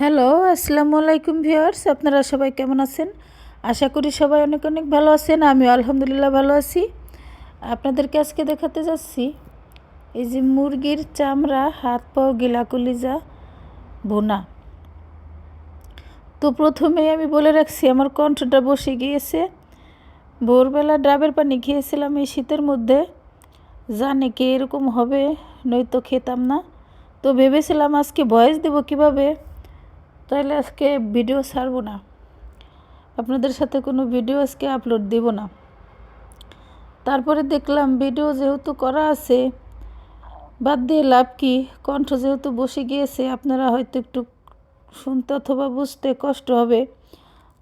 Hello, আসসালামু আলাইকুম viewers, আপনারা সবাই কেমন আছেন? আশা করি সবাই অনেক অনেক ভালো আছেন আমি আলহামদুলিল্লাহ ভালো আছি। আপনাদেরকে আজকে দেখাতে যাচ্ছি, এই যে মুরগির চামড়া, হাত পাও, গিলা কলিজা, বোনা। তো প্রথমেই আমি বলে রাখছি, আমার কণ্ঠটা বসে গিয়েছে। ভোরবেলা ডাবের পানি খেয়েছিলাম এই শীতের মধ্যে, জানে কি এরকম হবে, নয়তো খেতাম না। তো ভেবেছিলাম আজকে ভয়েস দেবো কীভাবে? তাহলে আজকে ভিডিও ছাড়বো না। আপনাদের সাথে কোনো ভিডিও আজকে আপলোড দেব না। তারপরে দেখলাম ভিডিও যেহেতু করা আছে, বাদ দিয়ে লাভ কি? কণ্ঠ যেহেতু বসে গিয়েছে, আপনারা হয়তো একটু শুনতে অথবা বুঝতে কষ্ট হবে।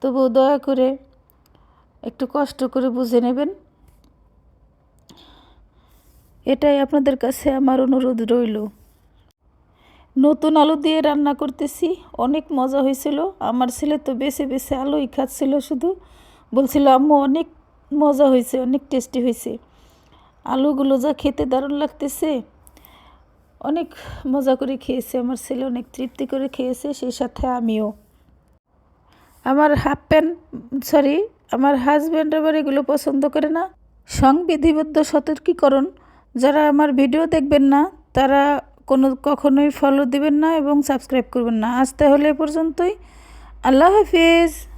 তবু দয়া করে একটু কষ্ট করে বুঝে নেবেন। এটাই আপনাদের কাছে আমার অনুরোধ রইল। নতুন আলু দিয়ে রান্না করতেছি। অনেক মজা হয়েছিল। আমার ছেলে তো বেছে বেছে আলুই খাচ্ছিল শুধু। বলছিল, আম্মু, অনেক মজা হয়েছে, অনেক টেস্টি হয়েছে। আলুগুলো যা খেতে দারুণ লাগতেছে। অনেক মজা করে খেয়েছে। আমার ছেলে অনেক তৃপ্তি করে খেয়েছে, সেই সাথে আমিও। আমার হাফ প্যান্ট সরি আমার হাজব্যান্ড আবার এগুলো পছন্দ করে না। সংবিধিবদ্ধ সতর্কীকরণ। যারা আমার ভিডিও দেখবেন না, তারা কোনো কখনোই ফলো দিবেন না এবং সাবস্ক্রাইব করবেন না। আজ তাহলে এ পর্যন্তই। আল্লাহ হাফিজ।